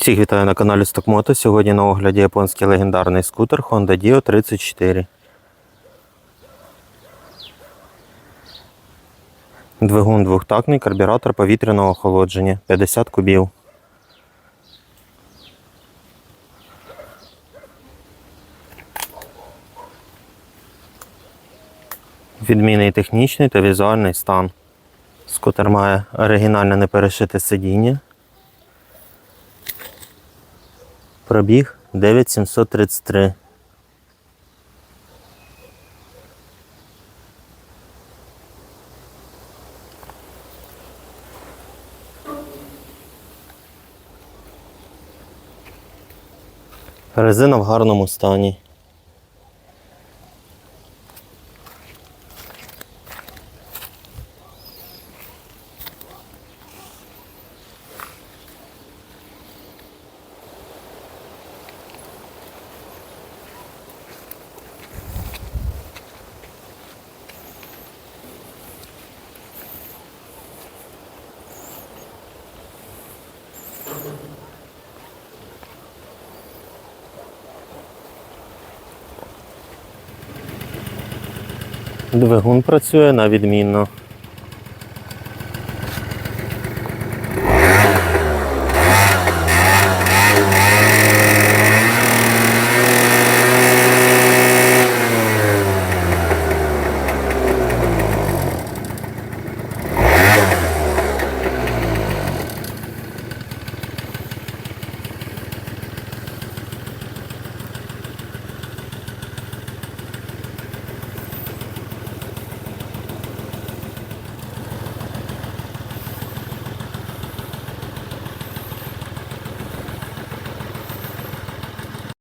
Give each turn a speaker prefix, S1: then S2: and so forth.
S1: Всіх вітаю на каналі Стокмото. Сьогодні на огляді японський легендарний скутер Honda Dio 34. Двигун двохтактний, карбюратор повітряного охолодження 50 кубів. Відмінний технічний та візуальний стан. Скутер має оригінальне неперешите сидіння. Пробіг 9733. Резина в гарному стані. Двигун працює на відмінно.